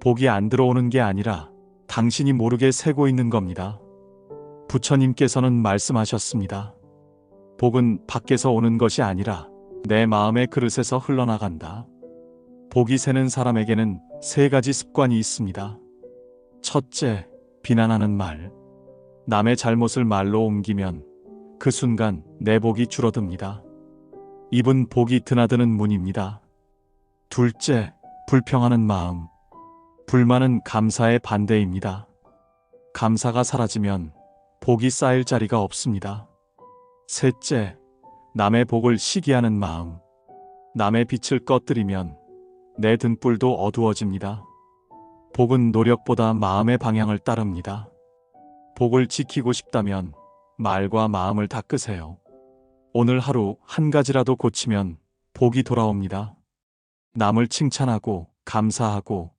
복이 안 들어오는 게 아니라 당신이 모르게 새고 있는 겁니다. 부처님께서는 말씀하셨습니다. 복은 밖에서 오는 것이 아니라 내 마음의 그릇에서 흘러나간다. 복이 새는 사람에게는 세 가지 습관이 있습니다. 첫째, 비난하는 말. 남의 잘못을 말로 옮기면 그 순간 내 복이 줄어듭니다. 입은 복이 드나드는 문입니다. 둘째, 불평하는 마음. 불만은 감사의 반대입니다. 감사가 사라지면 복이 쌓일 자리가 없습니다. 셋째, 남의 복을 시기하는 마음. 남의 빛을 꺼뜨리면 내 등불도 어두워집니다. 복은 노력보다 마음의 방향을 따릅니다. 복을 지키고 싶다면 말과 마음을 닦으세요. 오늘 하루 한 가지라도 고치면 복이 돌아옵니다. 남을 칭찬하고 감사하고